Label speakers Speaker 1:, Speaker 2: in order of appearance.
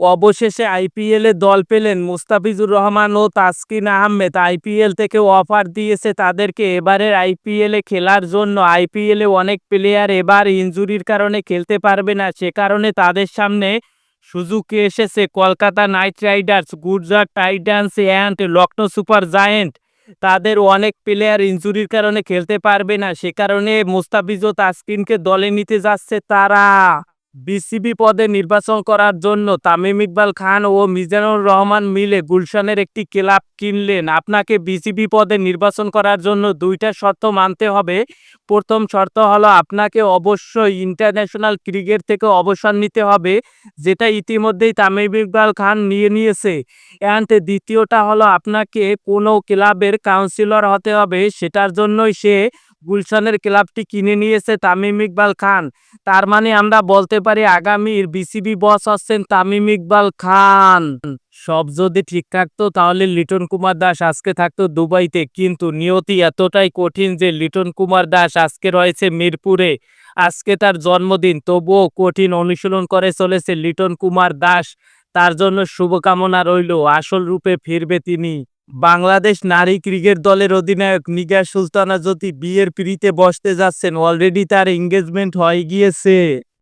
Speaker 1: অবশেষে আইপিএলে দল পেলেন মুস্তাফিজুর রহমান ও তাসকিন আহমেদ। আইপিএল থেকে অফার দিয়েছে তাদেরকে। এবারের আইপিএলে খেলার জন্য আইপিএলে অনেক প্লেয়ার এবার ইনজুরির কারণে খেলতে পারবে না। সে কারণে তাদের সামনে সুযোগ এসেছে Kolkata Knight Riders, Gujarat Titans and Lucknow Super Giant. তাদের অনেক প্লেয়ার ইনজুরির কারণে খেলতে পারবে না। সে কারণে মুস্তাফিজ ও তাসকিনকে দলে নিতে যাচ্ছে তারা। বিসিবি পদে নির্বাচন করার জন্য তামিম ইকবাল খান ও মিজানুর রহমান মিলে গুলশানের একটি ক্লাব কিনলেন। আপনাকে বিসিবি পদে নির্বাচন করার জন্য দুইটা শর্ত মানতে হবে। প্রথম শর্ত হলো, আপনাকে অবশ্যই ইন্টারন্যাশনাল ক্রিকেট থেকে অবসর নিতে হবে, যেটা ইতিমধ্যেই তামিম ইকবাল খান নিয়ে নিয়েছে। অ্যান্ড দ্বিতীয়টা হলো, আপনাকে কোনো ক্লাবের কাউন্সিলর হতে হবে, সেটার জন্যই সে গুলশানের ক্লাবটি কিনে নিয়েছে তামিম ইকবাল খান। তার মানে আমরা বলতে পারি আগামীর বিসিবি বস হচ্ছেন তামিম ইকবাল খান। সব যদি ঠিক থাকতো তাহলে লিটন কুমার দাস আজকে থাকতো দুবাইতে, কিন্তু নিয়তি এতটাই কঠিন যে লিটন কুমার দাস আজকে রয়েছে মিরপুরে। আজকে তার জন্মদিন, তবুও কঠিন অনুশীলন করে চলেছে লিটন কুমার দাস। তার জন্য শুভকামনা রইল, আসল রূপে ফিরবে তিনি। বাংলাদেশ নারী ক্রিকেট দলের অধিনায়ক নিগা সুলতানা যদি বিয়ের পিড়িতে বসতে যাচ্ছেন। অলরেডি তার এঙ্গেজমেন্ট হয়ে গিয়েছে।